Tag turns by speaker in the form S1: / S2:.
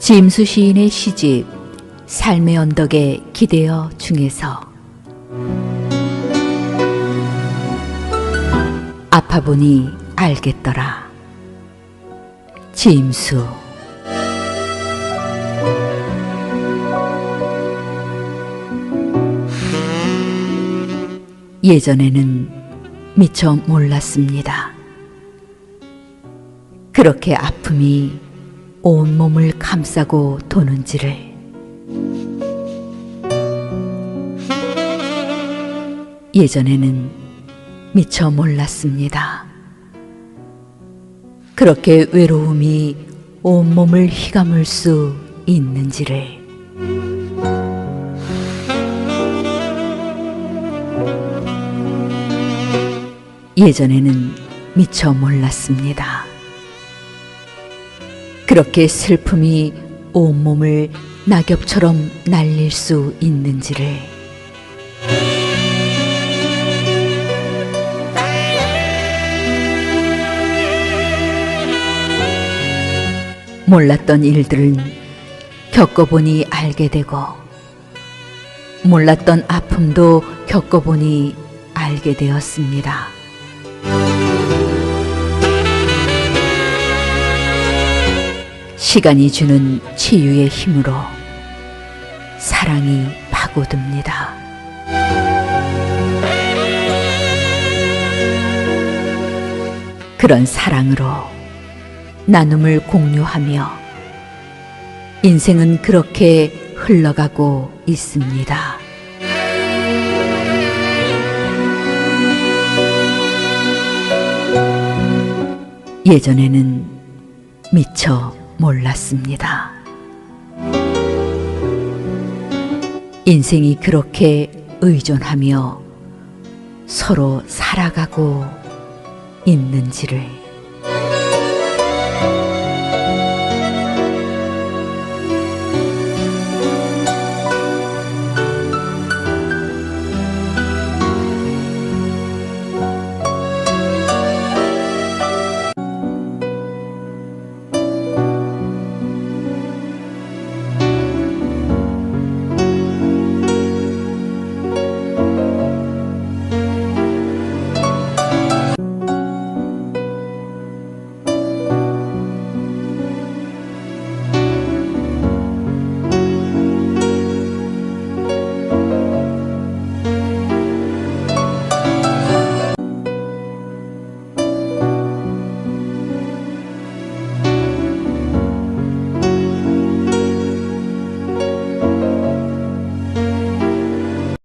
S1: 짐수 시인의 시집 삶의 언덕에 기대어 중에서 아파 보니 알겠더라. 짐수 예전에는 미처 몰랐습니다. 그렇게 아픔이 온 몸을 감싸고 도는지를 예전에는 미처 몰랐습니다. 그렇게 외로움이 온 몸을 휘감을 수 있는지를 예전에는 미처 몰랐습니다. 그렇게 슬픔이 온몸을 낙엽처럼 날릴 수 있는지를 몰랐던 일들은 겪어보니 알게 되고 몰랐던 아픔도 겪어보니 알게 되었습니다. 시간이 주는 치유의 힘으로 사랑이 파고듭니다. 그런 사랑으로 나눔을 공유하며 인생은 그렇게 흘러가고 있습니다. 예전에는 미처 몰랐습니다. 인생이 그렇게 의존하며 서로 살아가고 있는지를.